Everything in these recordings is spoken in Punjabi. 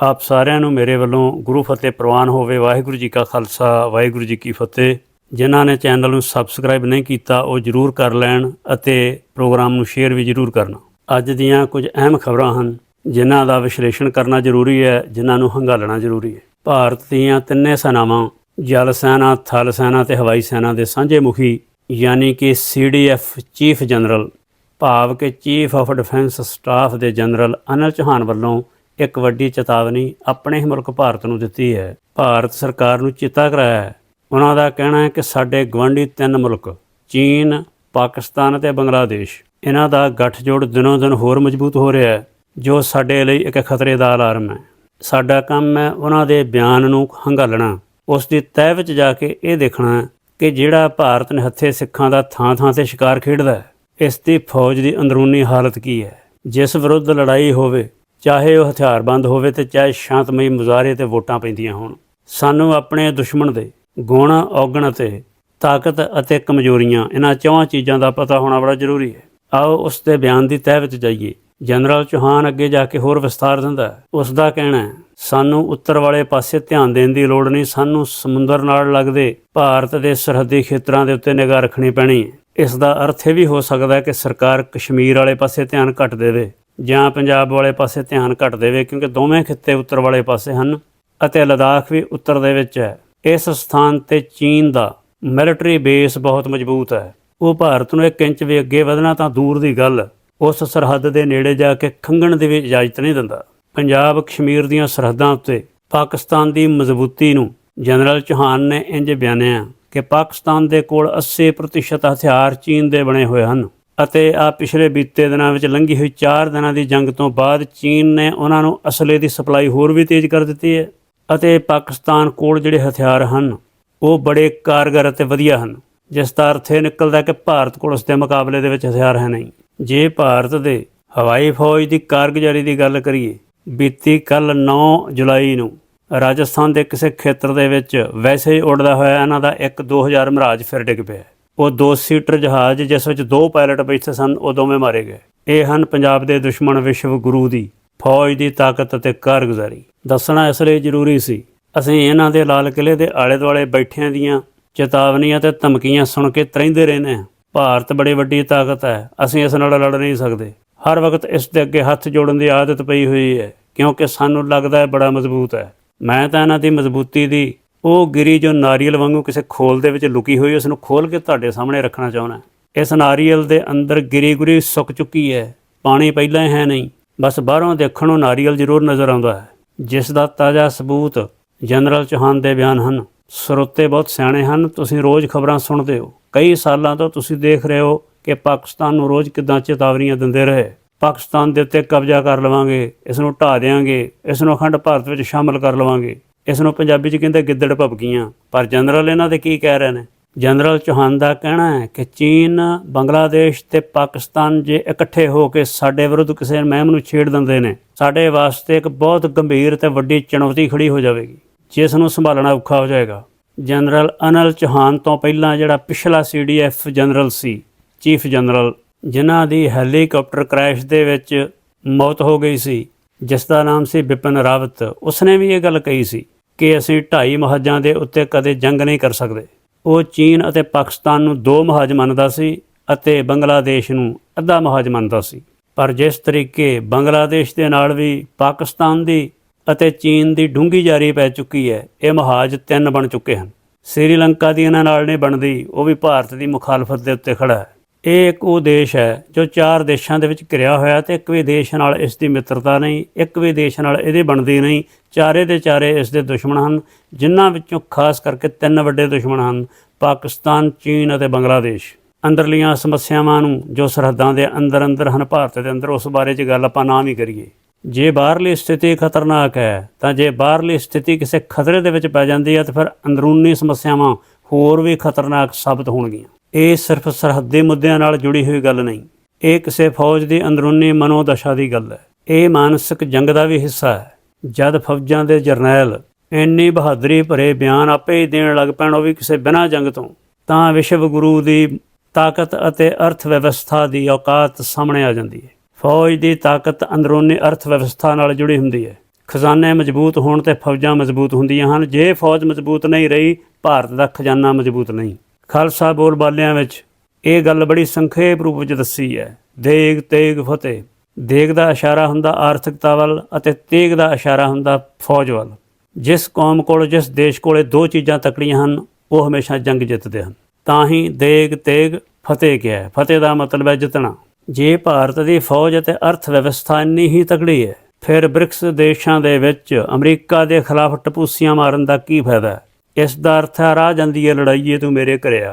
ਆਪ ਸਾਰਿਆਂ ਨੂੰ ਮੇਰੇ ਵੱਲੋਂ ਗੁਰੂ ਫਤਿਹ ਪ੍ਰਵਾਨ ਹੋਵੇ। ਵਾਹਿਗੁਰੂ ਜੀ ਕਾ ਖਾਲਸਾ, ਵਾਹਿਗੁਰੂ ਜੀ ਕੀ ਫਤਿਹ। ਜਿਨ੍ਹਾਂ ਨੇ ਚੈਨਲ ਨੂੰ ਸਬਸਕ੍ਰਾਈਬ ਨਹੀਂ ਕੀਤਾ, ਉਹ ਜਰੂਰ ਕਰ ਲੈਣ ਅਤੇ ਪ੍ਰੋਗਰਾਮ ਨੂੰ ਸ਼ੇਅਰ ਵੀ ਜਰੂਰ ਕਰਨਾ। ਅੱਜ ਦੀਆਂ ਕੁਝ ਅਹਿਮ ਖਬਰਾਂ ਹਨ, ਜਿਨ੍ਹਾਂ ਦਾ ਵਿਸ਼ਲੇਸ਼ਣ ਕਰਨਾ ਜ਼ਰੂਰੀ ਹੈ, ਜਿਨ੍ਹਾਂ ਨੂੰ ਹੰਗਾਲਣਾ ਜ਼ਰੂਰੀ ਹੈ। ਭਾਰਤ ਦੀਆਂ ਤਿੰਨੇ ਸੈਨਾਵਾਂ, ਜਲ ਸੈਨਾ, ਥਲ ਸੈਨਾ ਤੇ ਹਵਾਈ ਸੈਨਾ ਦੇ ਸਾਂਝੇ ਮੁਖੀ, ਯਾਨੀ ਕਿ ਸੀਡੀਐਫ ਚੀਫ ਜਨਰਲ, ਭਾਵ ਕਿ ਚੀਫ ਆਫ ਡਿਫੈਂਸ ਸਟਾਫ ਦੇ ਜਨਰਲ ਅਨਿਲ ਚੌਹਾਨ ਵੱਲੋਂ ਇੱਕ ਵੱਡੀ ਚੇਤਾਵਨੀ ਆਪਣੇ ਹੀ ਮੁਲਕ ਭਾਰਤ ਨੂੰ ਦਿੱਤੀ ਹੈ। ਭਾਰਤ ਸਰਕਾਰ ਨੂੰ ਚੇਤਾ ਕਰਾਇਆ ਹੈ। ਉਹਨਾਂ ਦਾ ਕਹਿਣਾ ਹੈ ਕਿ ਸਾਡੇ ਗਵਾਂਢੀ ਤਿੰਨ ਮੁਲਕ, ਚੀਨ, ਪਾਕਿਸਤਾਨ ਅਤੇ ਬੰਗਲਾਦੇਸ਼, ਇਹਨਾਂ ਦਾ ਗੱਠਜੋੜ ਦਿਨੋਂ ਦਿਨ ਹੋਰ ਮਜ਼ਬੂਤ ਹੋ ਰਿਹਾ ਹੈ, ਜੋ ਸਾਡੇ ਲਈ ਇੱਕ ਖਤਰੇ ਦਾ ਅਲਾਰਮ ਹੈ। ਸਾਡਾ ਕੰਮ ਹੈ ਉਹਨਾਂ ਦੇ ਬਿਆਨ ਨੂੰ ਹੰਗਾਲਣਾ। ਉਸ ਦੀ ਤਹਿ ਵਿੱਚ ਜਾ ਕੇ ਇਹ ਦੇਖਣਾ ਕਿ ਜਿਹੜਾ ਭਾਰਤ ਨੇ ਹੱਥੇ ਸਿੱਖਾਂ ਦਾ ਥਾਂ-ਥਾਂ ਤੇ ਸ਼ਿਕਾਰ ਖੇਡਦਾ ਹੈ, ਇਸ ਦੀ ਫੌਜ ਦੀ ਅੰਦਰੂਨੀ ਹਾਲਤ ਕੀ ਹੈ? ਜਿਸ ਵਿਰੁੱਧ ਲੜਾਈ ਹੋਵੇ ਚਾਹੇ ਉਹ ਹਥਿਆਰਬੰਦ ਹੋਵੇ ਤੇ ਚਾਹੇ ਸ਼ਾਂਤਮਈ ਮੁਜ਼ਾਹਰੇ ਤੇ ਵੋਟਾਂ ਪੈਂਦੀਆਂ ਹੋਣ। ਸਾਨੂੰ ਆਪਣੇ ਦੁਸ਼ਮਣ ਦੇ ਗੁਣ, ਔਗਣ ਅਤੇ ਤਾਕਤ ਅਤੇ ਕਮਜ਼ੋਰੀਆਂ, ਇਹਨਾਂ ਚੌਹਾਂ ਚੀਜ਼ਾਂ ਦਾ ਪਤਾ ਹੋਣਾ ਬੜਾ ਜ਼ਰੂਰੀ ਹੈ। ਆਓ ਉਸ ਦੇ ਬਿਆਨ ਦੀ ਤਹਿ ਵਿੱਚ ਜਾਈਏ। ਜਨਰਲ ਚੌਹਾਨ ਅੱਗੇ ਜਾ ਕੇ ਹੋਰ ਵਿਸਤਾਰ ਦਿੰਦਾ ਹੈ। ਉਸ ਦਾ ਕਹਿਣਾ ਹੈ, ਸਾਨੂੰ ਉੱਤਰ ਵਾਲੇ ਪਾਸੇ ਧਿਆਨ ਦੇਣ ਦੀ ਲੋੜ ਨਹੀਂ। ਸਾਨੂੰ ਸਮੁੰਦਰ ਨਾਲ ਲੱਗਦੇ ਭਾਰਤ ਦੇ ਸਰਹੱਦੀ ਖੇਤਰਾਂ ਦੇ ਉੱਤੇ ਨਿਗਾਹ ਰੱਖਣੀ ਪੈਣੀ ਹੈ। ਇਸ ਦਾ ਅਰਥ ਇਹ ਵੀ ਹੋ ਸਕਦਾ ਹੈ ਕਿ ਸਰਕਾਰ ਕਸ਼ਮੀਰ ਵਾਲੇ ਪਾਸੇ ਧਿਆਨ ਘੱਟ ਦੇਵੇ। ਜਾਂ ਪੰਜਾਬ ਵਾਲੇ ਪਾਸੇ ਧਿਆਨ ਘੱਟ ਦੇਵੇ, ਕਿਉਂਕਿ ਦੋਵੇਂ ਖਿੱਤੇ ਉੱਤਰ ਵਾਲੇ ਪਾਸੇ ਹਨ ਅਤੇ ਲਦਾਖ ਵੀ ਉੱਤਰ ਦੇ ਵਿੱਚ ਹੈ। ਇਸ ਸਥਾਨ ਤੇ ਚੀਨ ਦਾ ਮਿਲਟਰੀ ਬੇਸ ਬਹੁਤ ਮਜ਼ਬੂਤ ਹੈ। ਉਹ ਭਾਰਤ ਨੂੰ ਇੱਕ ਇੰਚ ਵੀ ਅੱਗੇ ਵਧਣਾ ਤਾਂ ਦੂਰ ਦੀ ਗੱਲ। ਉਸ ਸਰਹੱਦ ਦੇ ਨੇੜੇ ਜਾ ਕੇ ਖੰਘਣ ਦੀ ਵੀ ਇਜਾਜ਼ਤ ਨਹੀਂ ਦਿੰਦਾ। ਪੰਜਾਬ, ਕਸ਼ਮੀਰ ਦੀਆਂ ਸਰਹੱਦਾਂ ਉੱਤੇ ਪਾਕਿਸਤਾਨ ਦੀ ਮਜ਼ਬੂਤੀ ਨੂੰ ਜਨਰਲ ਚੌਹਾਨ ਨੇ ਇੰਜ ਬਿਆਨਿਆ ਕਿ ਪਾਕਿਸਤਾਨ ਦੇ ਕੋਲ 80% ਹਥਿਆਰ ਚੀਨ ਦੇ ਬਣੇ ਹੋਏ ਹਨ। ਅਤੇ ਆ ਪਿਛਲੇ ਬੀਤੇ ਦਿਨਾਂ ਵਿੱਚ ਲੰਘੀ ਹੋਈ 4 ਦਿਨਾਂ ਦੀ ਜੰਗ ਤੋਂ ਬਾਅਦ ਚੀਨ ਨੇ ਉਹਨਾਂ ਨੂੰ ਅਸਲੇ ਦੀ ਸਪਲਾਈ ਹੋਰ ਵੀ ਤੇਜ਼ ਕਰ ਦਿੱਤੀ ਹੈ ਅਤੇ ਪਾਕਿਸਤਾਨ ਕੋਲ ਜਿਹੜੇ ਹਥਿਆਰ ਹਨ, ਉਹ ਬੜੇ ਕਾਰਗਰ ਅਤੇ ਵਧੀਆ ਹਨ। ਜਿਸ ਦਾ ਅਰਥ ਇਹ ਨਿਕਲਦਾ ਕਿ ਭਾਰਤ ਕੋਲ ਉਸ ਦੇ ਮੁਕਾਬਲੇ ਦੇ ਵਿੱਚ ਹਥਿਆਰ ਹੈ ਨਹੀਂ। ਜੇ ਭਾਰਤ ਦੇ ਹਵਾਈ ਫੌਜ ਦੀ ਕਾਰਗੁਜ਼ਾਰੀ ਦੀ ਗੱਲ ਕਰੀਏ, ਬੀਤੀ ਕੱਲ 9 ਜੁਲਾਈ ਨੂੰ ਰਾਜਸਥਾਨ ਦੇ ਕਿਸੇ ਖੇਤਰ ਦੇ ਵਿੱਚ ਵੈਸੇ ਹੀ ਉੱਡਦਾ ਹੋਇਆ ਇਹਨਾਂ ਦਾ ਇੱਕ 2000 ਮਹਾਰਾਜ ਫਿਰ ਡਿੱਗ ਪਿਆ ਉਹ ਦੋ ਸੀਟਰ ਜਹਾਜ਼ ਜਿਸ ਵਿੱਚ ਦੋ ਪਾਇਲਟ ਬੈਠੇ ਸਨ, ਉਹ ਦੋਵੇਂ ਮਾਰੇ ਗਏ। ਇਹ ਹਨ ਪੰਜਾਬ ਦੇ ਦੁਸ਼ਮਣ ਵਿਸ਼ਵ ਗੁਰੂ ਦੀ ਫੌਜ ਦੀ ਤਾਕਤ ਅਤੇ ਕਾਰਗੁਜ਼ਾਰੀ। ਦੱਸਣਾ ਇਸ ਲਈ ਜ਼ਰੂਰੀ ਸੀ, ਅਸੀਂ ਇਹਨਾਂ ਦੇ ਲਾਲ ਕਿਲੇ ਦੇ ਆਲੇ ਦੁਆਲੇ ਬੈਠਿਆਂ ਦੀਆਂ ਚੇਤਾਵਨੀਆਂ ਤੇ ਧਮਕੀਆਂ ਸੁਣ ਕੇ ਤਰਹਿੰਦੇ ਰਹਿੰਦੇ ਹਾਂ। ਭਾਰਤ ਬੜੀ ਵੱਡੀ ਤਾਕਤ ਹੈ, ਅਸੀਂ ਇਸ ਨਾਲ ਲੜ ਨਹੀਂ ਸਕਦੇ। ਹਰ ਵਕਤ ਇਸ ਦੇ ਅੱਗੇ ਹੱਥ ਜੋੜਨ ਦੀ ਆਦਤ ਪਈ ਹੋਈ ਹੈ, ਕਿਉਂਕਿ ਸਾਨੂੰ ਲੱਗਦਾ ਹੈ ਬੜਾ ਮਜ਼ਬੂਤ ਹੈ। ਮੈਂ ਤਾਂ ਇਹਨਾਂ ਦੀ ਮਜ਼ਬੂਤੀ ਦੀ ਉਹ ਗਿਰੀ ਜੋ ਨਾਰੀਅਲ ਵਾਂਗੂ ਕਿਸੇ ਖੋਲ ਦੇ ਵਿੱਚ ਲੁਕੀ ਹੋਈ ਉਸ ਨੂੰ ਖੋਲ ਕੇ ਤੁਹਾਡੇ ਸਾਹਮਣੇ ਰੱਖਣਾ ਚਾਹੁੰਦਾ ਇਸ ਨਾਰੀਅਲ ਦੇ ਅੰਦਰ ਗਿਰੀ ਗੁਰੀ ਸੁੱਕ ਚੁੱਕੀ ਹੈ। ਪਾਣੀ ਪਹਿਲਾਂ ਹੀ ਹੈ ਨਹੀਂ। ਬਸ ਬਾਹਰੋਂ ਦੇਖਣ ਨੂੰ ਨਾਰੀਅਲ ਜ਼ਰੂਰ ਨਜ਼ਰ ਆਉਂਦਾ ਹੈ। ਜਿਸ ਦਾ ਤਾਜ਼ਾ ਸਬੂਤ ਜਨਰਲ ਚੌਹਾਨ ਦੇ ਬਿਆਨ ਹਨ। ਸਰੋਤੇ ਬਹੁਤ ਸਿਆਣੇ ਹਨ। ਤੁਸੀਂ ਰੋਜ਼ ਖਬਰਾਂ ਸੁਣਦੇ ਹੋ। ਕਈ ਸਾਲਾਂ ਤੋਂ ਤੁਸੀਂ ਦੇਖ ਰਹੇ ਹੋ ਕਿ ਪਾਕਿਸਤਾਨ ਨੂੰ ਰੋਜ਼ ਕਿਦਾਂ ਚੇਤਾਵਨੀਆਂ ਦਿੰਦੇ ਰਹੇ। ਪਾਕਿਸਤਾਨ ਦੇ ਉੱਤੇ ਕਬਜ਼ਾ ਕਰ ਲਵਾਂਗੇ, ਇਸ ਨੂੰ ਢਾ ਦੇਵਾਂਗੇ ਇਸ ਨੂੰ ਅਖੰਡ ਭਾਰਤ ਵਿੱਚ ਸ਼ਾਮਲ ਕਰ ਲਵਾਂਗੇ। ਇਸ ਨੂੰ ਪੰਜਾਬੀ 'ਚ ਕਹਿੰਦੇ ਗਿੱਦੜ ਭਪਕੀਆਂ ਪਰ ਜਨਰਲ ਇਹਨਾਂ ਦੇ ਕੀ ਕਹਿ ਰਹੇ ਨੇ? ਜਨਰਲ ਚੌਹਾਨ ਦਾ ਕਹਿਣਾ ਹੈ ਕਿ ਚੀਨ, ਬੰਗਲਾਦੇਸ਼ ਤੇ ਪਾਕਿਸਤਾਨ ਜੇ ਇਕੱਠੇ ਹੋ ਕੇ ਸਾਡੇ ਵਿਰੁੱਧ ਕਿਸੇ ਮਹਿਮ ਨੂੰ ਛੇੜ ਦਿੰਦੇ ਨੇ, ਸਾਡੇ ਵਾਸਤੇ ਇੱਕ ਬਹੁਤ ਗੰਭੀਰ ਤੇ ਵੱਡੀ ਚੁਣੌਤੀ ਖੜੀ ਹੋ ਜਾਵੇਗੀ, ਜਿਸ ਨੂੰ ਸੰਭਾਲਣਾ ਔਖਾ ਹੋ ਜਾਏਗਾ। ਜਨਰਲ ਅਨਲ ਚੌਹਾਨ ਤੋਂ ਪਹਿਲਾਂ ਜਿਹੜਾ ਪਿਛਲਾ ਸੀਡੀਐਫ ਜਨਰਲ ਸੀ, ਚੀਫ ਜਨਰਲ, ਜਿਨ੍ਹਾਂ ਦੀ ਹੈਲੀਕਾਪਟਰ ਕ੍ਰੈਸ਼ ਦੇ ਵਿੱਚ ਮੌਤ ਹੋ ਗਈ ਸੀ, ਜਿਸ ਦਾ ਨਾਮ ਸੀ ਬਿਪਨ ਰਾਵਤ, ਉਸਨੇ ਵੀ ਇਹ ਗੱਲ ਕਹੀ ਸੀ। ਕਿ ਅਸੀਂ ਢਾਈ ਮਹਾਜਾਂ ਦੇ ਉੱਤੇ ਕਦੇ ਜੰਗ ਨਹੀਂ ਕਰ ਸਕਦੇ। ਉਹ ਚੀਨ ਅਤੇ ਪਾਕਿਸਤਾਨ ਨੂੰ ਦੋ ਮਹਾਜ ਮੰਨਦਾ ਸੀ ਅਤੇ ਬੰਗਲਾਦੇਸ਼ ਨੂੰ ਅੱਧਾ ਮਹਾਜ ਮੰਨਦਾ ਸੀ। ਪਰ ਜਿਸ ਤਰੀਕੇ ਬੰਗਲਾਦੇਸ਼ ਦੇ ਨਾਲ ਵੀ ਪਾਕਿਸਤਾਨ ਦੀ ਅਤੇ ਚੀਨ ਦੀ ਡੂੰਗੀ ਜਾਰੀ ਪੈ ਚੁੱਕੀ ਹੈ, ਇਹ ਮਹਾਜ ਤਿੰਨ ਬਣ ਚੁੱਕੇ ਹਨ। ਸ੍ਰੀਲੰਕਾ ਦੀ ਇਹਨਾਂ ਨਾਲ ਨਹੀਂ ਬਣਦੀ, ਉਹ ਵੀ ਭਾਰਤ ਦੀ ਮੁਖਾਲਫਤ ਦੇ ਉੱਤੇ ਖੜਾ ਹੈ। ਇਹ ਇੱਕ ਉਹ ਦੇਸ਼ ਹੈ ਜੋ ਚਾਰ ਦੇਸ਼ਾਂ ਦੇ ਵਿੱਚ ਘਿਰਿਆ ਹੋਇਆ ਤੇ ਇੱਕ ਵੀ ਦੇਸ਼ ਨਾਲ ਇਸ ਦੀ ਮਿੱਤਰਤਾ ਨਹੀਂ, ਇੱਕ ਵੀ ਦੇਸ਼ ਨਾਲ ਇਹਦੇ ਬਣਦੀ ਨਹੀਂ। ਚਾਰੇ ਦੇ ਚਾਰੇ ਇਸ ਦੇ ਦੁਸ਼ਮਣ ਹਨ, ਜਿਨ੍ਹਾਂ ਵਿੱਚੋਂ ਖਾਸ ਕਰਕੇ ਤਿੰਨ ਵੱਡੇ ਦੁਸ਼ਮਣ ਹਨ, ਪਾਕਿਸਤਾਨ, ਚੀਨ ਅਤੇ ਬੰਗਲਾਦੇਸ਼। ਅੰਦਰਲੀਆਂ ਸਮੱਸਿਆਵਾਂ ਨੂੰ ਜੋ ਸਰਹੱਦਾਂ ਦੇ ਅੰਦਰ ਅੰਦਰ ਹਨ, ਭਾਰਤ ਦੇ ਅੰਦਰ, ਉਸ ਬਾਰੇ 'ਚ ਗੱਲ ਆਪਾਂ ਨਾ ਵੀ ਕਰੀਏ। ਜੇ ਬਾਹਰਲੀ ਸਥਿਤੀ ਖਤਰਨਾਕ ਹੈ, ਤਾਂ ਜੇ ਬਾਹਰਲੀ ਸਥਿਤੀ ਕਿਸੇ ਖਤਰੇ ਦੇ ਵਿੱਚ ਪੈ ਜਾਂਦੀ ਹੈ, ਤਾਂ ਫਿਰ ਅੰਦਰੂਨੀ ਸਮੱਸਿਆਵਾਂ ਹੋਰ ਵੀ ਖਤਰਨਾਕ ਸਾਬਤ ਹੋਣਗੀਆਂ। ਇਹ ਸਿਰਫ ਸਰਹੱਦੀ ਮੁੱਦਿਆਂ ਨਾਲ ਜੁੜੀ ਹੋਈ ਗੱਲ ਨਹੀਂ। ਇਹ ਕਿਸੇ ਫੌਜ ਦੀ ਅੰਦਰੂਨੀ ਮਨੋਦਸ਼ਾ ਦੀ ਗੱਲ ਹੈ। ਇਹ ਮਾਨਸਿਕ ਜੰਗ ਦਾ ਵੀ ਹਿੱਸਾ ਹੈ। ਜਦ ਫੌਜਾਂ ਦੇ ਜਰਨੈਲ ਇੰਨੀ ਬਹਾਦਰੀ ਭਰੇ ਬਿਆਨ ਆਪੇ ਹੀ ਦੇਣ ਲੱਗ ਪੈਣ ਉਹ ਵੀ ਕਿਸੇ ਬਿਨਾਂ ਜੰਗ ਤੋਂ, ਤਾਂ ਵਿਸ਼ਵ ਗੁਰੂ ਦੀ ਤਾਕਤ ਅਤੇ ਅਰਥ ਵਿਵਸਥਾ ਦੀ ਔਕਾਤ ਸਾਹਮਣੇ ਆ ਜਾਂਦੀ ਹੈ। ਫੌਜ ਦੀ ਤਾਕਤ ਅੰਦਰੂਨੀ ਅਰਥ ਵਿਵਸਥਾ ਨਾਲ ਜੁੜੀ ਹੁੰਦੀ ਹੈ। ਖਜ਼ਾਨੇ ਮਜ਼ਬੂਤ ਹੋਣ ਤੇ ਫੌਜਾਂ ਮਜ਼ਬੂਤ ਹੁੰਦੀਆਂ ਹਨ। ਜੇ ਫੌਜ ਮਜ਼ਬੂਤ ਨਹੀਂ ਰਹੀ, ਭਾਰਤ ਦਾ ਖਜ਼ਾਨਾ ਮਜ਼ਬੂਤ ਨਹੀਂ। ਖਾਲਸਾ ਬੋਲ ਬਾਲਿਆਂ ਵਿੱਚ ਇਹ ਗੱਲ ਬੜੀ ਸੰਖੇਪ ਰੂਪ ਵਿੱਚ ਦੱਸੀ ਹੈ। ਦੇਗ, ਤੇਗ, ਫਤਿਹ। ਦੇਗ ਦਾ ਇਸ਼ਾਰਾ ਹੁੰਦਾ ਆਰਥਿਕਤਾ ਵੱਲ ਅਤੇ ਤੇਗ ਦਾ ਇਸ਼ਾਰਾ ਹੁੰਦਾ ਫੌਜ ਵੱਲ। ਜਿਸ ਕੌਮ ਕੋਲ, ਜਿਸ ਦੇਸ਼ ਕੋਲੇ ਦੋ ਚੀਜ਼ਾਂ ਤਕੜੀਆਂ ਹਨ, ਉਹ ਹਮੇਸ਼ਾ ਜੰਗ ਜਿੱਤਦੇ ਹਨ। ਤਾਂ ਹੀ ਦੇਗ, ਤੇਗ, ਫਤਿਹ ਕਿਹਾ ਹੈ। ਫਤਿਹ ਦਾ ਮਤਲਬ ਹੈ ਜਿੱਤਣਾ। ਜੇ ਭਾਰਤ ਦੀ ਫੌਜ ਅਤੇ ਅਰਥ ਵਿਵਸਥਾ ਇੰਨੀ ਹੀ ਤਕੜੀ ਹੈ, ਫਿਰ ਬ੍ਰਿਕਸ ਦੇਸ਼ਾਂ ਦੇ ਵਿੱਚ ਅਮਰੀਕਾ ਦੇ ਖਿਲਾਫ ਟਪੂਸੀਆਂ ਮਾਰਨ ਦਾ ਕੀ ਫਾਇਦਾ ਹੈ? ਇਸ ਦਾ ਅਰਥ ਹੈ, ਰਾਹ ਜਾਂਦੀ ਹੈ ਲੜਾਈਏ ਤੂੰ ਮੇਰੇ ਘਰੇ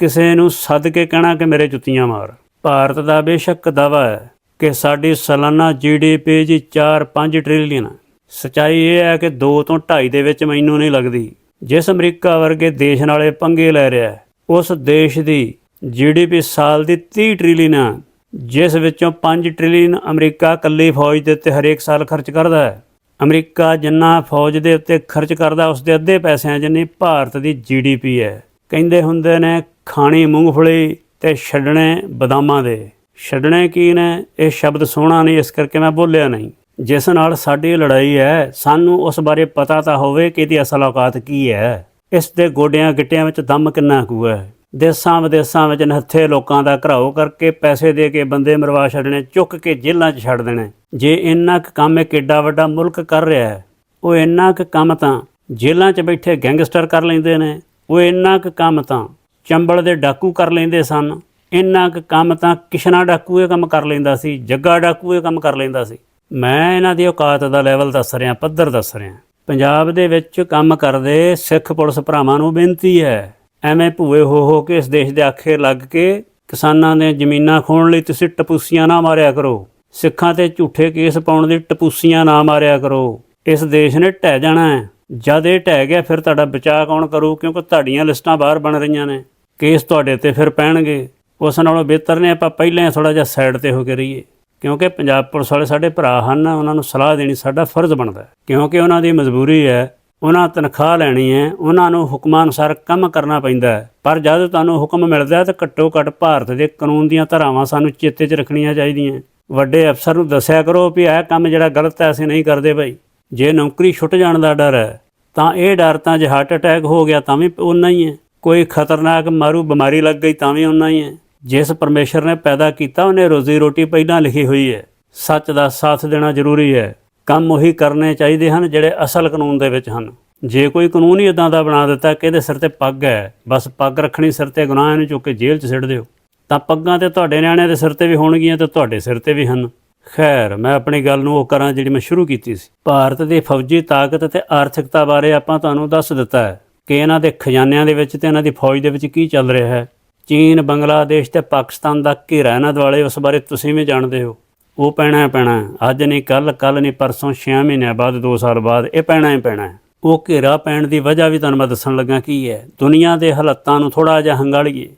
ਕਿਸੇ ਨੂੰ ਸੱਦ ਕੇ ਕਹਿਣਾ ਕਿ ਮੇਰੇ ਜੁੱਤੀਆਂ ਮਾਰ। ਭਾਰਤ ਦਾ ਬੇਸ਼ੱਕ ਦਾਵਾ ਹੈ ਕਿ ਸਾਡੀ ਸਾਲਾਨਾ ਜੀਡੀਪੀ ਜੀ 4-5 ਟ੍ਰਿਲੀਅਨ ਹੈ। ਸਚਾਈ ਇਹ ਹੈ ਕਿ 2 ਤੋਂ 2.5 ਦੇ ਵਿੱਚ ਮੈਨੂੰ ਨਹੀਂ ਲੱਗਦੀ। ਜਿਸ ਅਮਰੀਕਾ ਵਰਗੇ ਦੇਸ਼ ਨਾਲੇ ਪੰਗੇ ਲੈ ਰਿਹਾ ਉਸ ਦੇਸ਼ ਦੀ ਜੀਡੀਪੀ ਸਾਲ ਦੀ 30 ਟ੍ਰਿਲੀਅਨ ਹੈ, ਜਿਸ ਵਿੱਚੋਂ 5 ਟ੍ਰਿਲੀਅਨ ਅਮਰੀਕਾ ਇਕੱਲੀ ਫੌਜ ਦੇ ਉੱਤੇ ਹਰੇਕ ਸਾਲ ਖਰਚ ਕਰਦਾ ਹੈ। ਅਮਰੀਕਾ ਜਿੰਨਾ ਫੌਜ ਦੇ ਉੱਤੇ ਖਰਚ ਕਰਦਾ, ਉਸ ਦੇ ਅੱਧੇ ਪੈਸਿਆਂ ਜਿੰਨੀ ਭਾਰਤ ਦੀ ਜੀਡੀਪੀ ਹੈ। ਕਹਿੰਦੇ ਹੁੰਦੇ ਨੇ, ਖਾਣੀ ਮੂੰਗਫਲੀ ਤੇ ਛੱਡਣੇ ਬਦਾਮਾਂ ਦੇ। ਛੱਡਣੇ ਕੀ ਨੇ? ਇਹ ਸ਼ਬਦ ਸੋਹਣਾ ਨਹੀਂ, ਇਸ ਕਰਕੇ ਮੈਂ ਬੋਲਿਆ ਨਹੀਂ। ਜਿਸ ਨਾਲ ਸਾਡੀ ਲੜਾਈ ਹੈ, ਸਾਨੂੰ ਉਸ ਬਾਰੇ ਪਤਾ ਤਾਂ ਹੋਵੇ ਕਿ ਇਹਦੀ ਅਸਲ ਔਕਾਤ ਕੀ ਹੈ। ਇਸ ਦੇ ਗੋਡਿਆਂ ਗਿੱਟਿਆਂ ਵਿੱਚ ਦਮ ਕਿੰਨਾ ਕੁ ਹੈ। ਦੇਸਾਂ ਵਿਦੇਸਾਂ ਵਿੱਚ ਨੱਥੇ ਲੋਕਾਂ ਦਾ ਘਰਾਓ ਕਰਕੇ ਪੈਸੇ ਦੇ ਕੇ ਬੰਦੇ ਮਰਵਾ ਛੱਡਣੇ, ਚੁੱਕ ਕੇ ਜੇਲ੍ਹਾਂ 'ਚ ਛੱਡ ਦੇਣੇ। ਜੇ ਇੰਨਾ ਕੁ ਕੰਮ ਇੱਕ ਏਡਾ ਵੱਡਾ ਮੁਲਕ ਕਰ ਰਿਹਾ ਹੈ, ਉਹ ਇੰਨਾ ਕੁ ਕੰਮ ਤਾਂ ਜੇਲ੍ਹਾਂ 'ਚ ਬੈਠੇ ਗੈਂਗਸਟਰ ਕਰ ਲੈਂਦੇ ਨੇ, ਉਹ ਇੰਨਾ ਕੁ ਕੰਮ ਤਾਂ ਚੰਬਲ ਦੇ ਡਾਕੂ ਕਰ ਲੈਂਦੇ ਸਨ, ਇੰਨਾ ਕੁ ਕੰਮ ਤਾਂ ਕਿਸ਼ਨਾ ਡਾਕੂ ਇਹ ਕੰਮ ਕਰ ਲੈਂਦਾ ਸੀ, ਜੱਗਾ ਡਾਕੂ ਇਹ ਕੰਮ ਕਰ ਲੈਂਦਾ ਸੀ। ਮੈਂ ਇਹਨਾਂ ਦੀ ਔਕਾਤ ਦਾ ਲੈਵਲ ਦੱਸ ਰਿਹਾ, ਪੱਧਰ ਦੱਸ ਰਿਹਾ। ਪੰਜਾਬ ਦੇ ਵਿੱਚ ਕੰਮ ਕਰਦੇ ਸਿੱਖ ਪੁਲਿਸ ਭਰਾਵਾਂ ਨੂੰ ਬੇਨਤੀ ਹੈ, ਐਵੇਂ ਭੂਏ ਹੋ ਹੋ ਕੇ ਇਸ ਦੇਸ਼ ਦੇ ਆਖੇ ਲੱਗ ਕੇ ਕਿਸਾਨਾਂ ਦੇ ਜ਼ਮੀਨਾਂ ਖੋਣ ਲਈ ਤੁਸੀਂ ਟਪੂਸੀਆਂ ਨਾ ਮਾਰਿਆ ਕਰੋ। ਸਿੱਖਾਂ ਤੇ ਝੂਠੇ ਕੇਸ ਪਾਉਣ ਦੀ ਟਪੂਸੀਆਂ ਨਾ ਮਾਰਿਆ ਕਰੋ। ਇਸ ਦੇਸ਼ ਨੇ ਢਹਿ ਜਾਣਾ ਹੈ। ਜਦ ਇਹ ਢਹਿ ਗਿਆ, ਫਿਰ ਤੁਹਾਡਾ ਬਚਾਅ ਕੌਣ ਕਰੂ? ਕਿਉਂਕਿ ਤੁਹਾਡੀਆਂ ਲਿਸਟਾਂ ਬਾਹਰ ਬਣ ਰਹੀਆਂ ਨੇ। ਕੇਸ ਤੁਹਾਡੇ ਤੇ ਫਿਰ ਪੈਣਗੇ। ਉਸ ਨਾਲੋਂ ਬਿਹਤਰ ਨੇ ਆਪਾਂ ਪਹਿਲਾਂ ਥੋੜਾ ਜਿਹਾ ਸਾਈਡ ਤੇ ਹੋ ਕੇ ਰਹੀਏ। ਕਿਉਂਕਿ ਪੰਜਾਬ ਪੁਲਿਸ ਵਾਲੇ ਸਾਡੇ ਭਰਾ ਹਨ, ਉਹਨਾਂ ਨੂੰ ਸਲਾਹ ਦੇਣੀ ਸਾਡਾ ਫਰਜ਼ ਬਣਦਾ ਹੈ। ਕਿਉਂਕਿ ਉਹਨਾਂ ਦੀ ਮਜਬੂਰੀ ਹੈ, ਉਹਨਾਂ ਤਨਖਾਹ ਲੈਣੀ ਹੈ, ਉਹਨਾਂ ਨੂੰ ਹੁਕਮਾਂ ਅਨੁਸਾਰ ਕੰਮ ਕਰਨਾ ਪੈਂਦਾ ਹੈ। ਪਰ ਜਦ ਤੁਹਾਨੂੰ ਹੁਕਮ ਮਿਲਦਾ ਹੈ, ਤਾਂ ਘੱਟੋ ਘੱਟ ਭਾਰਤ ਦੇ ਕਾਨੂੰਨ ਦੀਆਂ ਧਾਰਾਵਾਂ ਸਾਨੂੰ ਚੇਤੇ 'ਚ ਰੱਖਣੀਆਂ ਚਾਹੀਦੀਆਂ ਵੱਡੇ ਅਫਸਰ ਨੂੰ ਦੱਸਿਆ ਕਰੋ ਵੀ ਇਹ ਕੰਮ ਜਿਹੜਾ ਗਲਤ ਹੈ, ਅਸੀਂ ਨਹੀਂ ਕਰਦੇ ਭਾਈ ਜੇ ਨੌਕਰੀ ਛੁੱਟ ਜਾਣ ਦਾ ਡਰ ਹੈ, ਤਾਂ ਇਹ ਡਰ ਤਾਂ ਜੇ ਹਾਰਟ ਅਟੈਕ ਹੋ ਗਿਆ ਤਾਂ ਵੀ ਉਨਾ ਹੀ ਹੈ। ਕੋਈ ਖਤਰਨਾਕ ਮਾਰੂ ਬਿਮਾਰੀ ਲੱਗ ਗਈ ਤਾਂ ਵੀ ਉਨਾ ਹੀ ਹੈ। ਜਿਸ ਪਰਮੇਸ਼ਰ ਨੇ ਪੈਦਾ ਕੀਤਾ, ਉਹਨੇ ਰੋਜ਼ੀ ਰੋਟੀ ਪਹਿਲਾਂ ਲਿਖੀ ਹੋਈ ਹੈ। ਸੱਚ ਦਾ ਸਾਥ ਦੇਣਾ ਜ਼ਰੂਰੀ ਹੈ। ਕੰਮ ਉਹੀ ਕਰਨੇ ਚਾਹੀਦੇ ਹਨ ਜਿਹੜੇ ਅਸਲ ਕਾਨੂੰਨ ਦੇ ਵਿੱਚ ਹਨ। ਜੇ ਕੋਈ ਕਾਨੂੰਨ ਹੀ ਇਦਾਂ ਦਾ ਬਣਾ ਦਿੱਤਾ ਕਿ ਇਹਦੇ ਸਿਰ ਤੇ ਪੱਗ ਹੈ, ਬਸ ਪੱਗ ਰੱਖਣੀ ਸਿਰ ਤੇ ਗੁਨਾਹ ਨੂੰ ਚੁੱਕ ਕੇ ਜੇਲ੍ਹ 'ਚ ਸਿੱਟ ਦਿਓ। ਤਾਂ ਪੱਗਾਂ ਤੇ ਤੁਹਾਡੇ ਨਿਆਣਿਆਂ ਦੇ ਸਿਰ ਤੇ ਵੀ ਹੋਣਗੀਆਂ ਤੇ ਤੁਹਾਡੇ ਸਿਰ ਤੇ ਵੀ ਹਨ। ਖੈਰ, ਮੈਂ ਆਪਣੀ ਗੱਲ ਨੂੰ ਉਹ ਕਰਾਂ ਜਿਹੜੀ ਮੈਂ ਸ਼ੁਰੂ ਕੀਤੀ ਸੀ। ਭਾਰਤ ਦੀ ਫੌਜੀ ਤਾਕਤ ਤੇ ਆਰਥਿਕਤਾ ਬਾਰੇ ਆਪਾਂ ਤੁਹਾਨੂੰ ਦੱਸ ਦਿੱਤਾ ਹੈ ਕਿ ਇਹਨਾਂ ਦੇ ਖਜ਼ਾਨਿਆਂ ਦੇ ਵਿੱਚ ਤੇ ਇਹਨਾਂ ਦੀ ਫੌਜ ਦੇ ਵਿੱਚ ਕੀ ਚੱਲ ਰਿਹਾ ਹੈ। ਚੀਨ, ਬੰਗਲਾਦੇਸ਼ ਤੇ ਪਾਕਿਸਤਾਨ ਦਾ ਘੇਰਾ ਇਹਨਾਂ ਦੁਆਲੇ, ਉਸ ਬਾਰੇ ਤੁਸੀਂ ਵੀ ਜਾਣਦੇ ਹੋ। ਉਹ ਪੈਣਾ ਪੈਣਾ ਅੱਜ ਨਹੀਂ ਕੱਲ ਕੱਲ ਨਹੀਂ, ਪਰਸੋਂ 6 ਮਹੀਨਿਆਂ ਬਾਅਦ 2 ਸਾਲ ਬਾਅਦ, ਇਹ ਪੈਣਾ ਹੀ ਪੈਣਾ ਉਹ ਘੇਰਾ ਪੈਣ ਦੀ ਵਜ੍ਹਾ ਵੀ ਤੁਹਾਨੂੰ ਮੈਂ ਦੱਸਣ ਲੱਗਾ ਕੀ ਹੈ। ਦੁਨੀਆ ਦੇ ਹਾਲਾਤਾਂ ਨੂੰ ਥੋੜਾ ਜਿਹਾ ਹੰਗਾਲੀਏ।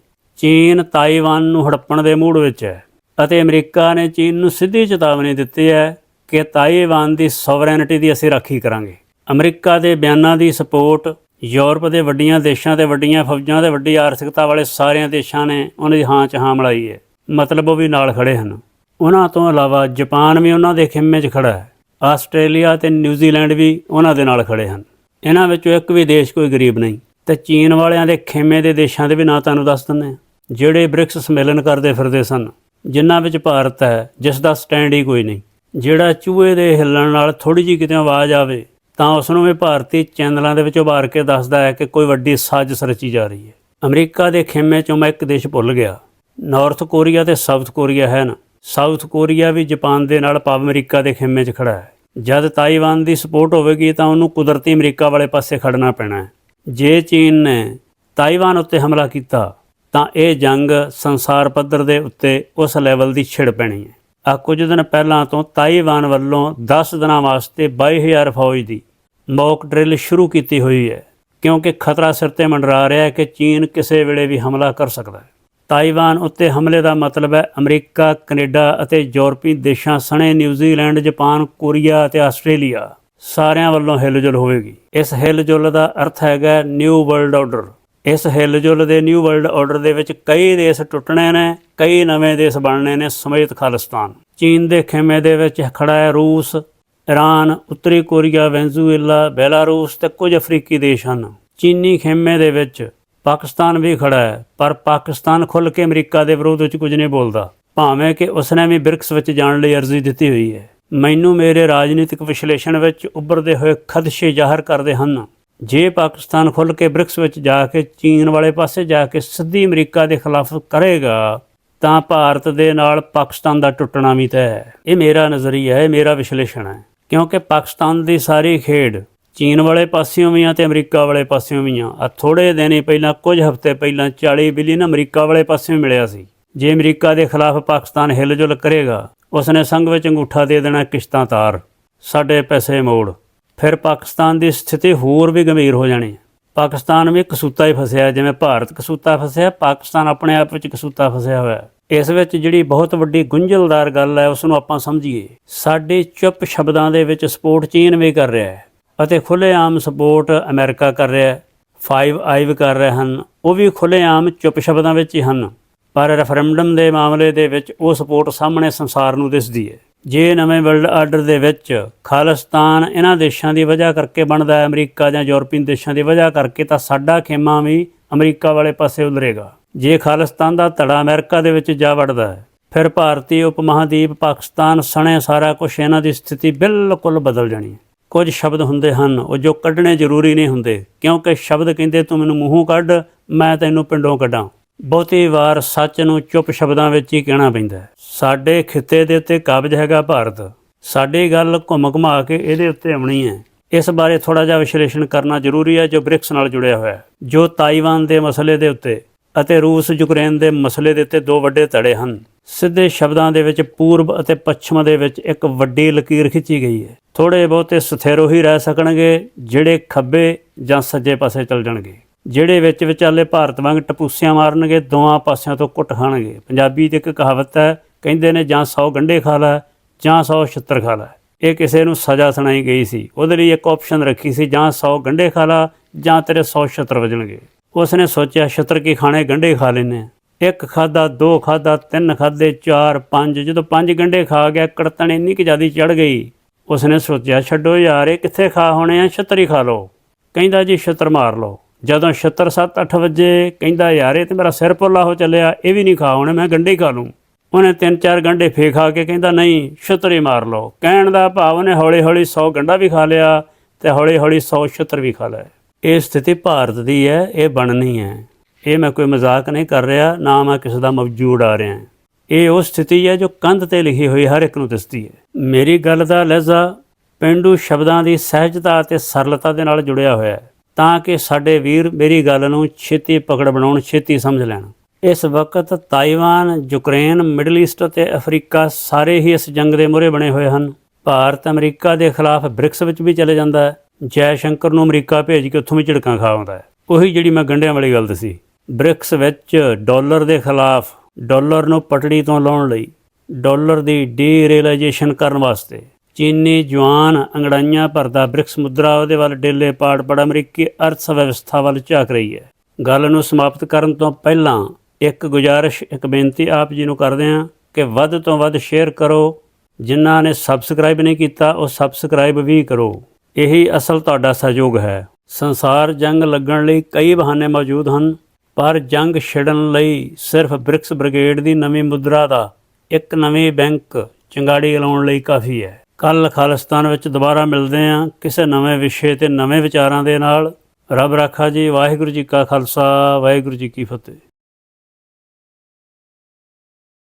ਚੀਨ ਤਾਈਵਾਨ ਨੂੰ ਹੜੱਪਣ ਦੇ ਮੂਡ ਵਿੱਚ ਹੈ ਅਤੇ ਅਮਰੀਕਾ ਨੇ ਚੀਨ ਨੂੰ ਸਿੱਧੀ ਚੇਤਾਵਨੀ ਦਿੱਤੀ ਹੈ ਕਿ ਤਾਈਵਾਨ ਦੀ ਸੋਵਰੈਨਿਟੀ ਦੀ ਅਸੀਂ ਰਾਖੀ ਕਰਾਂਗੇ। ਅਮਰੀਕਾ ਦੇ ਬਿਆਨਾਂ ਦੀ ਸਪੋਰਟ, ਯੂਰਪ ਦੇ ਵੱਡੀਆਂ ਦੇਸ਼ਾਂ ਤੇ ਵੱਡੀਆਂ ਫੌਜਾਂ ਤੇ ਵੱਡੀ ਆਰਥਿਕਤਾ ਵਾਲੇ ਸਾਰਿਆਂ ਦੇਸ਼ਾਂ ਨੇ ਉਹਨਾਂ ਦੀ ਹਾਂ ਚ ਹਾਂ ਮਿਲਾਈ ਹੈ। ਮਤਲਬ ਉਹ ਵੀ ਨਾਲ ਖੜੇ ਹਨ। ਉਹਨਾਂ ਤੋਂ ਇਲਾਵਾ ਜਾਪਾਨ ਵੀ ਉਹਨਾਂ ਦੇ ਖਿੰਮੇ 'ਚ ਖੜਾ ਹੈ। ਆਸਟ੍ਰੇਲੀਆ ਤੇ ਨਿਊਜ਼ੀਲੈਂਡ ਵੀ ਉਹਨਾਂ ਦੇ ਨਾਲ ਖੜੇ ਹਨ। ਇਹਨਾਂ ਵਿੱਚੋਂ ਇੱਕ ਵੀ ਦੇਸ਼ ਕੋਈ ਗਰੀਬ ਨਹੀਂ। ਤੇ ਚੀਨ ਵਾਲਿਆਂ ਦੇ ਖੇਮੇ ਦੇ ਦੇਸ਼ਾਂ ਦੇ ਵੀ ਨਾਂ ਤੁਹਾਨੂੰ ਦੱਸ ਦਿੰਦੇ ਹਾਂ। ਜਿਹੜੇ ਬ੍ਰਿਕਸ ਸੰਮੇਲਨ ਕਰਦੇ ਫਿਰਦੇ ਸਨ, ਜਿਨ੍ਹਾਂ ਵਿੱਚ ਭਾਰਤ ਹੈ, ਜਿਸ ਦਾ ਸਟੈਂਡ ਹੀ ਕੋਈ ਨਹੀਂ। ਜਿਹੜਾ ਚੂਹੇ ਦੇ ਹਿੱਲਣ ਨਾਲ ਥੋੜੀ ਜਿਹੀ ਕਿਤੇ ਆਵਾਜ਼ ਆਵੇ, ਤਾਂ ਉਸ ਨੂੰ ਵੀ ਭਾਰਤੀ ਚੈਨਲਾਂ ਦੇ ਵਿੱਚ ਉਭਾਰ ਕੇ ਦੱਸਦਾ ਹੈ ਕਿ ਕੋਈ ਵੱਡੀ ਸਾਜ਼ਿਸ਼ ਰਚੀ ਜਾ ਰਹੀ ਹੈ। ਅਮਰੀਕਾ ਦੇ ਖੇਮੇ 'ਚੋਂ ਮੈਂ ਇੱਕ ਦੇਸ਼ ਭੁੱਲ ਗਿਆ। ਨਾਰਥ ਕੋਰੀਆ ਤੇ ਸਾਊਥ ਕੋਰੀਆ ਹੈ ਨਾ ਸਾਊਥ ਕੋਰੀਆ ਵੀ ਜਾਪਾਨ ਦੇ ਨਾਲ ਪਾਵ ਅਮਰੀਕਾ ਦੇ ਖੇਮੇ 'ਚ ਖੜਾ ਹੈ। ਜਦ ਤਾਈਵਾਨ ਦੀ ਸਪੋਰਟ ਹੋਵੇਗੀ, ਤਾਂ ਉਹਨੂੰ ਕੁਦਰਤੀ ਅਮਰੀਕਾ ਵਾਲੇ ਪਾਸੇ ਖੜਨਾ ਪੈਣਾ ਹੈ। ਜੇ ਚੀਨ ਨੇ ਤਾਈਵਾਨ ਉੱਤੇ ਹਮਲਾ ਕੀਤਾ ਤਾਂ ਇਹ ਜੰਗ ਸੰਸਾਰ ਪੱਧਰ ਦੇ ਉੱਤੇ ਉਸ ਲੈਵਲ ਦੀ ਛਿੜ ਪੈਣੀ ਹੈ। ਆ ਕੁਝ ਦਿਨ ਪਹਿਲਾਂ ਤੋਂ ਤਾਈਵਾਨ ਵੱਲੋਂ 10 ਦਿਨਾਂ ਵਾਸਤੇ 22000 ਫੌਜ ਦੀ ਮੌਕ ਡਰਿਲ ਸ਼ੁਰੂ ਕੀਤੀ ਹੋਈ ਹੈ, ਕਿਉਂਕਿ ਖਤਰਾ ਸਿਰ ਤੇ ਮੰਡਰਾ ਰਿਹਾ ਹੈ ਕਿ ਚੀਨ ਕਿਸੇ ਵੇਲੇ ਵੀ ਹਮਲਾ ਕਰ ਸਕਦਾ ਹੈ। ਤਾਈਵਾਨ ਉੱਤੇ ਹਮਲੇ ਦਾ ਮਤਲਬ ਹੈ ਅਮਰੀਕਾ, ਕੈਨੇਡਾ ਅਤੇ ਯੂਰਪੀ ਦੇਸ਼ਾਂ ਸਣੇ ਨਿਊਜ਼ੀਲੈਂਡ, ਜਾਪਾਨ, ਕੋਰੀਆ ਅਤੇ ਆਸਟ੍ਰੇਲੀਆ ਸਾਰਿਆਂ ਵੱਲੋਂ ਹਿਲਜੁਲ ਹੋਵੇਗੀ। ਇਸ ਹਿਲਜੁਲ ਦਾ ਅਰਥ ਹੈਗਾ ਨਿਊ ਵਰਲਡ ਆਰਡਰ ਇਸ ਹਿਲਜੁਲ ਦੇ ਨਿਊ ਵਰਲਡ ਆਰਡਰ ਦੇ ਵਿੱਚ ਕਈ ਦੇਸ਼ ਟੁੱਟਣੇ ਨੇ, ਕਈ ਨਵੇਂ ਦੇਸ਼ ਬਣਨੇ ਨੇ ਸਮੇਤ ਖਾਲਿਸਤਾਨ। ਚੀਨ ਦੇ ਖੇਮੇ ਦੇ ਵਿੱਚ ਖੜਾ ਹੈ ਰੂਸ, ਇਰਾਨ, ਉੱਤਰੀ ਕੋਰੀਆ, ਵੈਨਜ਼ੂਏਲਾ, ਬੈਲਾਰੂਸ ਤੇ ਕੁਝ ਅਫਰੀਕੀ ਦੇਸ਼ ਹਨ। ਚੀਨੀ ਖੇਮੇ ਦੇ ਵਿੱਚ ਪਾਕਿਸਤਾਨ ਵੀ ਖੜਾ ਹੈ, ਪਰ ਪਾਕਿਸਤਾਨ ਖੁੱਲ੍ਹ ਕੇ ਅਮਰੀਕਾ ਦੇ ਵਿਰੋਧ ਵਿੱਚ ਕੁਝ ਨਹੀਂ ਬੋਲਦਾ। ਭਾਵੇਂ ਕਿ ਉਸਨੇ ਵੀ ਬ੍ਰਿਕਸ ਵਿੱਚ ਜਾਣ ਲਈ ਅਰਜ਼ੀ ਦਿੱਤੀ ਹੋਈ ਹੈ। ਮੈਨੂੰ ਮੇਰੇ ਰਾਜਨੀਤਿਕ ਵਿਸ਼ਲੇਸ਼ਣ ਵਿੱਚ ਉੱਭਰਦੇ ਹੋਏ ਖਦਸ਼ੇ ਜ਼ਾਹਰ ਕਰਦੇ ਹਨ। ਜੇ ਪਾਕਿਸਤਾਨ ਖੁੱਲ੍ਹ ਕੇ ਬ੍ਰਿਕਸ ਵਿੱਚ ਜਾ ਕੇ ਚੀਨ ਵਾਲੇ ਪਾਸੇ ਜਾ ਕੇ ਸਿੱਧੀ ਅਮਰੀਕਾ ਦੇ ਖਿਲਾਫ ਕਰੇਗਾ, ਤਾਂ ਭਾਰਤ ਦੇ ਨਾਲ ਪਾਕਿਸਤਾਨ ਦਾ ਟੁੱਟਣਾ ਵੀ ਤੈਅ ਹੈ। ਇਹ ਮੇਰਾ ਨਜ਼ਰੀਆ ਹੈ, ਇਹ ਮੇਰਾ ਵਿਸ਼ਲੇਸ਼ਣ ਹੈ। ਕਿਉਂਕਿ ਪਾਕਿਸਤਾਨ ਦੀ ਸਾਰੀ ਖੇਡ ਚੀਨ ਵਾਲੇ ਪਾਸਿਓਂ ਵੀ ਆ ਤੇ ਅਮਰੀਕਾ ਵਾਲੇ ਪਾਸਿਓਂ ਵੀ ਆ। ਆ ਥੋੜੇ ਦਿਨ ਹੀ ਪਹਿਲਾਂ, ਕੁਝ ਹਫ਼ਤੇ ਪਹਿਲਾਂ 40 ਬਿਲੀਅਨ ਅਮਰੀਕਾ ਵਾਲੇ ਪਾਸਿਓਂ ਮਿਲਿਆ ਸੀ। ਜੇ ਅਮਰੀਕਾ ਦੇ ਖਿਲਾਫ ਪਾਕਿਸਤਾਨ ਹਿਲਜੁਲ ਕਰੇਗਾ, ਉਸਨੇ ਸੰਘ ਵਿੱਚ ਅੰਗੂਠਾ ਦੇ ਦੇਣਾ ਕਿਸ਼ਤਾਂ ਤਾਰ। ਸਾਡੇ ਪੈਸੇ ਮੋੜ। ਫਿਰ ਪਾਕਿਸਤਾਨ ਦੀ ਸਥਿਤੀ ਹੋਰ ਵੀ ਗੰਭੀਰ ਹੋ ਜਾਣੀ। ਪਾਕਿਸਤਾਨ ਵੀ ਕਸੂਤਾ ਹੀ ਫਸਿਆ, ਜਿਵੇਂ ਭਾਰਤ ਕਸੂਤਾ ਫਸਿਆ, ਪਾਕਿਸਤਾਨ ਆਪਣੇ ਆਪ ਵਿੱਚ ਕਸੂਤਾ ਫਸਿਆ ਹੋਇਆ ਇਸ ਵਿੱਚ ਜਿਹੜੀ ਬਹੁਤ ਵੱਡੀ ਗੁੰਝਲਦਾਰ ਗੱਲ ਹੈ, ਉਸ ਨੂੰ ਆਪਾਂ ਸਮਝੀਏ। ਸਾਡੇ ਚੁੱਪ ਸ਼ਬਦਾਂ ਦੇ ਵਿੱਚ ਸਪੋਰਟ ਚੀਨ ਵੀ ਕਰ ਰਿਹਾ ਹੈ ਅਤੇ ਖੁੱਲ੍ਹੇਆਮ ਸਪੋਰਟ ਅਮਰੀਕਾ ਕਰ ਰਿਹਾ ਹੈ। ਫਾਈਵ ਆਈਵ ਕਰ ਰਹੇ ਹਨ, ਉਹ ਵੀ ਖੁੱਲ੍ਹੇਆਮ ਚੁੱਪ ਸ਼ਬਦਾਂ ਵਿੱਚ ਹੀ ਹਨ। ਪਰ ਰੈਫਰੈਂਡਮ ਦੇ ਮਾਮਲੇ ਦੇ ਵਿੱਚ ਉਹ ਸਪੋਰਟ ਸਾਹਮਣੇ ਸੰਸਾਰ ਨੂੰ ਦਿਸਦੀ ਹੈ। ਜੇ ਨਵੇਂ ਵਰਲਡ ਆਰਡਰ ਦੇ ਵਿੱਚ ਖਾਲਿਸਤਾਨ ਇਹਨਾਂ ਦੇਸ਼ਾਂ ਦੀ ਵਜ੍ਹਾ ਕਰਕੇ ਬਣਦਾ ਹੈ, ਅਮਰੀਕਾ ਜਾਂ ਯੂਰਪੀਅਨ ਦੇਸ਼ਾਂ ਦੀ ਵਜ੍ਹਾ ਕਰਕੇ, ਤਾਂ ਸਾਡਾ ਖੇਮਾ ਵੀ ਅਮਰੀਕਾ ਵਾਲੇ ਪਾਸੇ ਉਲਰੇਗਾ। ਜੇ ਖਾਲਿਸਤਾਨ ਦਾ ਧੜਾ ਅਮਰੀਕਾ ਦੇ ਵਿੱਚ ਜਾ ਵੜਦਾ ਹੈ, ਫਿਰ ਭਾਰਤੀ ਉਪ ਮਹਾਦੀਪ ਪਾਕਿਸਤਾਨ ਸਣੇ ਸਾਰਾ ਕੁਝ ਇਹਨਾਂ ਦੀ ਸਥਿਤੀ ਬਿਲਕੁਲ ਬਦਲ ਜਾਣੀ ਹੈ। ਕੁਝ ਸ਼ਬਦ ਹੁੰਦੇ ਹਨ, ਉਹ ਜੋ ਕੱਢਣੇ ਜ਼ਰੂਰੀ ਨਹੀਂ ਹੁੰਦੇ, ਕਿਉਂਕਿ ਸ਼ਬਦ ਕਹਿੰਦੇ, ਤੂੰ ਮੈਨੂੰ ਮੂੰਹੋਂ ਕੱਢ, ਮੈਂ ਤੈਨੂੰ ਪਿੰਡੋਂ ਕੱਢਾਂ। ਬਹੁਤੀ ਵਾਰ ਸੱਚ ਨੂੰ ਚੁੱਪ ਸ਼ਬਦਾਂ ਵਿੱਚ ਹੀ ਕਹਿਣਾ ਪੈਂਦਾ ਹੈ। ਸਾਡੇ ਖਿੱਤੇ ਦੇ ਉੱਤੇ ਕਬਜ਼ ਹੈਗਾ ਭਾਰਤ। ਸਾਡੀ ਗੱਲ ਘੁੰਮ ਘੁਮਾ ਕੇ ਇਹਦੇ ਉੱਤੇ ਆਉਣੀ ਹੈ। ਇਸ ਬਾਰੇ ਥੋੜਾ ਜਿਹਾ ਵਿਸ਼ਲੇਸ਼ਣ ਕਰਨਾ ਜ਼ਰੂਰੀ ਹੈ ਜੋ ਬ੍ਰਿਕਸ ਨਾਲ ਜੁੜਿਆ ਹੋਇਆ ਹੈ। ਜੋ ਤਾਈਵਾਨ ਦੇ ਮਸਲੇ ਦੇ ਉੱਤੇ ਅਤੇ ਰੂਸ ਯੂਕਰੇਨ ਦੇ ਮਸਲੇ ਦੇ ਉੱਤੇ ਦੋ ਵੱਡੇ ਧੜੇ ਹਨ। ਸਿੱਧੇ ਸ਼ਬਦਾਂ ਦੇ ਵਿੱਚ ਪੂਰਬ ਅਤੇ ਪੱਛਮ ਦੇ ਵਿੱਚ ਇੱਕ ਵੱਡੀ ਲਕੀਰ ਖਿੱਚੀ ਗਈ ਹੈ। ਥੋੜੇ ਬਹੁਤੇ ਸਥਿਰ ਹੀ ਰਹਿ ਸਕਣਗੇ ਜਿਹੜੇ ਖੱਬੇ ਜਾਂ ਸੱਜੇ ਪਾਸੇ ਚੱਲ ਜਾਣਗੇ। ਜਿਹੜੇ ਵਿੱਚ ਵਿਚਾਲੇ ਭਾਰਤ ਵਾਂਗ ਟਪੂਸਿਆਂ ਮਾਰਨਗੇ ਦੋਹਾਂ ਪਾਸਿਆਂ ਤੋਂ ਕੁੱਟ ਖਾਣਗੇ। ਪੰਜਾਬੀ ਦੀ ਇੱਕ ਕਹਾਵਤ ਹੈ, ਕਹਿੰਦੇ ਨੇ ਜਾਂ 100 ਗੰਢੇ ਖਾ ਲੈ, ਜਾਂ 100 ਛਿੱਤਰ ਖਾ ਲੈ। ਇਹ ਕਿਸੇ ਨੂੰ ਸਜ਼ਾ ਸੁਣਾਈ ਗਈ ਸੀ। ਉਹਦੇ ਲਈ ਇੱਕ ਆਪਸ਼ਨ ਰੱਖੀ ਸੀ, ਜਾਂ 100 ਗੰਢੇ ਖਾ ਲਾ, ਜਾਂ ਤੇਰੇ 100 ਛਿੱਤਰ ਵਜਣਗੇ। ਉਸਨੇ ਸੋਚਿਆ, ਛਿੱਤਰ ਕੀ ਖਾਣੇ, ਗੰਢੇ ਖਾ ਲੈਨੇ ਆ ਇੱਕ ਖਾਦਾ ਦੋ ਖਾਦਾ ਤਿੰਨ ਖਾਦੇ ਚਾਰ, ਪੰਜ, ਜਦੋਂ ਪੰਜ ਗੰਢੇ ਖਾ ਗਿਆ, ਕੜਤਣ ਇੰਨੀ ਕਿ ਜਿਆਦੀ ਚੜ ਗਈ। ਉਸਨੇ ਸੋਚਿਆ, ਛੱਡੋ ਯਾਰ, ਇਹ ਕਿੱਥੇ ਖਾ ਹੋਣੇ ਆ, ਛਿੱਤਰ ਹੀ ਖਾ ਲਓ। ਕਹਿੰਦਾ ਜੀ, ਛਿੱਤਰ ਮਾਰ ਲਓ। ਜਦੋਂ ਛਿੱਤਰ 7-8 ਵਜੇ ਕਹਿੰਦਾ, ਯਾਰ, ਇਹ ਤੇ ਮੇਰਾ ਸਿਰ ਪੁੱਲਾ ਹੋ ਚੱਲਿਆ, ਇਹ ਵੀ ਨਹੀਂ ਖਾ, ਹੋਣੇ ਮੈਂ ਗੰਢੇ ਖਾ ਲੂੰ। ਉਹਨੇ ਤਿੰਨ ਚਾਰ ਗੰਢੇ ਫੇ ਖਾ ਕੇ ਕਹਿੰਦਾ, ਨਹੀਂ, ਛਿੱਤਰ ਹੀ ਮਾਰ ਲਓ। ਕਹਿਣ ਦਾ ਭਾਵ ਉਹਨੇ ਹੌਲੀ-ਹੌਲੀ 100 ਗੰਢਾ ਵੀ ਖਾ ਲਿਆ ਤੇ ਹੌਲੀ-ਹੌਲੀ 100 ਛਿੱਤਰ ਵੀ ਖਾ ਲਿਆ ਇਹ ਸਥਿਤੀ ਭਾਰਤ ਦੀ ਹੈ, ਇਹ ਬਣਨੀ ਹੈ। ਇਹ ਮੈਂ ਕੋਈ ਮਜ਼ਾਕ ਨਹੀਂ ਕਰ ਰਿਹਾ, ਨਾ ਮੈਂ ਕਿਸੇ ਦਾ ਮਵਜੂਦ ਆ ਰਿਹਾ। ਇਹ ਉਹ ਸਥਿਤੀ ਹੈ ਜੋ ਕੰਧ ਤੇ ਲਿਖੀ ਹੋਈ ਹਰ ਇੱਕ ਨੂੰ ਦਿਸਦੀ ਹੈ। ਮੇਰੀ ਗੱਲ ਦਾ ਲਹਿਜ਼ਾ ਪਿੰਡੂ ਸ਼ਬਦਾਂ ਦੀ ਸਹਿਜਤਾ ਅਤੇ ਸਰਲਤਾ ਦੇ ਨਾਲ ਜੁੜਿਆ ਹੋਇਆ ਹੈ। ਤਾਂ ਕਿ ਸਾਡੇ ਵੀਰ ਮੇਰੀ ਗੱਲ ਨੂੰ ਛੇਤੀ ਪਕੜ ਬਣਾਉਣ, ਛੇਤੀ ਸਮਝ ਲੈਣ। ਇਸ ਵਕਤ ਤਾਈਵਾਨ, ਯੂਕਰੇਨ, ਮਿਡਲ ਈਸਟ ਅਤੇ ਅਫਰੀਕਾ ਸਾਰੇ ਹੀ ਇਸ ਜੰਗ ਦੇ ਮੂਹਰੇ ਬਣੇ ਹੋਏ ਹਨ। ਭਾਰਤ ਅਮਰੀਕਾ ਦੇ ਖਿਲਾਫ ਬ੍ਰਿਕਸ ਵਿੱਚ ਵੀ ਚਲੇ ਜਾਂਦਾ ਹੈ। ਜੈ ਸ਼ੰਕਰ ਨੂੰ ਅਮਰੀਕਾ ਭੇਜ ਕੇ ਉੱਥੋਂ ਵੀ ਝਿੜਕਾਂ ਖਾ ਆਉਂਦਾ ਹੈ। ਉਹੀ ਜਿਹੜੀ ਮੈਂ ਗੰਢਿਆਂ ਵਾਲੀ ਗੱਲ ਦੱਸੀ। ਬ੍ਰਿਕਸ ਵਿੱਚ ਡਾਲਰ ਦੇ ਖਿਲਾਫ ਡਾਲਰ ਨੂੰ ਪਟੜੀ ਤੋਂ ਲਾਉਣ ਲਈ ਡਾਲਰ ਦੀ ਡੀਰੇਲਾਈਜੇਸ਼ਨ ਕਰਨ ਵਾਸਤੇ ਚੀਨੀ ਜਵਾਨ ਅੰਗੜਾਈਆਂ ਭਰਦਾ ਬ੍ਰਿਕਸ ਮੁਦਰਾ ਉਹਦੇ ਵੱਲ ਡੇਲੇ ਪਾੜ ਪੜ ਅਮਰੀਕੀ ਅਰਥ ਵਿਵਸਥਾ ਵੱਲ ਝਾਕ ਰਹੀ ਹੈ। ਗੱਲ ਨੂੰ ਸਮਾਪਤ ਕਰਨ ਤੋਂ ਪਹਿਲਾਂ ਇੱਕ ਗੁਜ਼ਾਰਿਸ਼, ਇੱਕ ਬੇਨਤੀ ਆਪ ਜੀ ਨੂੰ ਕਰਦੇ ਹਾਂ ਕਿ ਵੱਧ ਤੋਂ ਵੱਧ ਸ਼ੇਅਰ ਕਰੋ। ਜਿਨ੍ਹਾਂ ਨੇ ਸਬਸਕ੍ਰਾਈਬ ਨਹੀਂ ਕੀਤਾ, ਉਹ ਸਬਸਕ੍ਰਾਈਬ ਵੀ ਕਰੋ। ਇਹੀ ਅਸਲ ਤੁਹਾਡਾ ਸਹਿਯੋਗ ਹੈ। ਸੰਸਾਰ ਜੰਗ ਲੱਗਣ ਲਈ ਕਈ ਬਹਾਨੇ ਮੌਜੂਦ ਹਨ, ਪਰ ਜੰਗ ਛਿੜਨ ਲਈ ਸਿਰਫ ਬ੍ਰਿਕਸ ਬ੍ਰਿਗੇਡ ਦੀ ਨਵੀਂ ਮੁਦਰਾ ਦਾ ਇੱਕ ਨਵੀਂ ਬੈਂਕ ਚੰਗਾੜੀ ਲਾਉਣ ਲਈ ਕਾਫੀ ਹੈ। ਕੱਲ ਖਾਲਿਸਤਾਨ ਵਿੱਚ ਦੁਬਾਰਾ ਮਿਲਦੇ ਹਾਂ ਕਿਸੇ ਨਵੇਂ ਵਿਸ਼ੇ ਤੇ ਨਵੇਂ ਵਿਚਾਰਾਂ ਦੇ ਨਾਲ। ਰੱਬ ਰਾਖਾ ਜੀ, ਵਾਹਿਗੁਰੂ ਜੀ ਕਾ ਖਾਲਸਾ, ਵਾਹਿਗੁਰੂ ਜੀ ਕੀ ਫਤਿਹ।